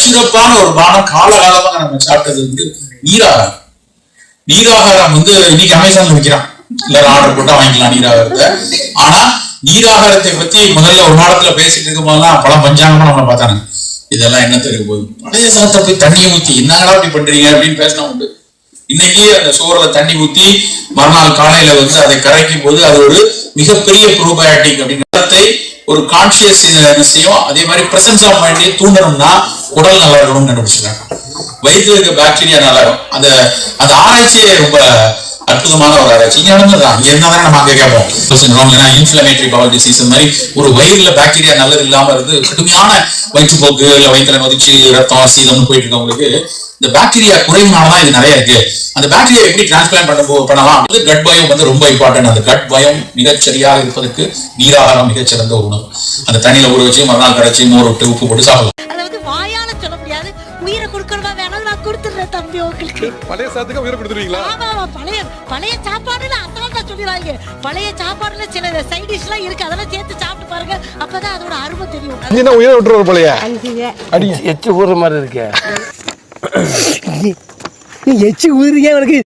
சிறப்பான ஒரு பானம் காலகாலமாக நம்ம சாப்பிட்டது வந்து நீராகாரம். நீராகாரம் வந்து இன்னைக்கு அமேசான்ல விற்கிறான் எல்லாரும் ஆர்டர் போட்டா வாங்கிக்கலாம் நீராகாரத்தை. ஆனா நீராகாரத்தை பத்தி முதல்ல ஒரு காலத்துல பேசிட்டு இருக்கும் போதெல்லாம் பல பஞ்சாங்கமா நம்மளை பார்த்தாங்க இதெல்லாம் என்ன தெரியும் போது பழைய சாதத்தை போய் தண்ணியை ஊத்தி என்னங்களா இப்படி பண்றீங்க அப்படின்னு பேசினா உண்டு. இன்னைக்கு அந்த சோறுல தண்ணி ஊத்தி மறுநாள் காலையில வந்து அதை கரைக்கும் போது அது ஒரு மிகப்பெரிய ப்ரோபயோட்டிக் அப்படிங்கிறதை ஒரு கான்சியஸ்னஸையும் அதே மாதிரி பிரசன்ஸ் ஆஃப் மைண்டையும் தூண்டணும்னா உடல் நல்லா இருக்கணும்னு கண்டுபிடிச்சிருக்காங்க வயிற்றுல இருக்க பாக்டீரியா நல்லா இருக்கும். அந்த அந்த ஆராய்ச்சியே ரொம்ப அற்புதமான ஒரு ஆராய்ச்சி. இங்க நடந்ததுதான். இங்க இருந்தா நம்ம அங்க கேட்போம். ஏன்னா இன்ஃபிளமேட்டரி பவர் டிசீஸ் மாதிரி ஒரு வயிறுல பாக்டீரியா நல்லது இல்லாம இருந்து கடுமையான வயிற்றுப்போக்கு இல்ல வயிற்றுல நொதிச்சு ரத்தம் சீதம்னு போயிட்டு இருக்கவங்களுக்கு இந்த பாக்டீரியா குறைவுனாலதான் இது நிறைய இருக்கு. அந்த பாக்டீரியா எப்படி டிரான்ஸ்பிளான் பண்ண போ- பண்ணலாம்? அது கட் பயம் வந்து ரொம்ப இம்பார்ட்டன்ட் அந்த கட் பயம் மிகச்சரியாக இருப்பதற்கு நீராகாரம் மிகச்சிறந்த உணவு. அந்த தண்ணியில ஊற வச்சு மறுநாள் கரைச்சி மோர் விட்டு உப்பு போட்டு சாப்பிடலாம். கொடுக்கணுமா? வேணாலும் நான் கொடுத்துடுறேன் தம்பி உங்களுக்கு. பழைய சாதத்துக்கு உயிரை கொடுத்துருவீங்களா? ஆமா ஆமா பழைய பழைய சாப்பாடுல அதான் தான் சொல்லிடுறாங்க பழைய சாப்பாடுல சில சைட் டிஷ்லாம் இருக்கு அதெல்லாம் சேர்த்து சாப்பிட்டு பாருங்க. அப்பதான் அதோட அருமை தெரியும். என்ன உயிரை விட்டுருவாரு போலயே? அடிங்க எச்சு ஊற மாதிரி இருக்கே. நீ எச்சு ஊறியே உனக்கு?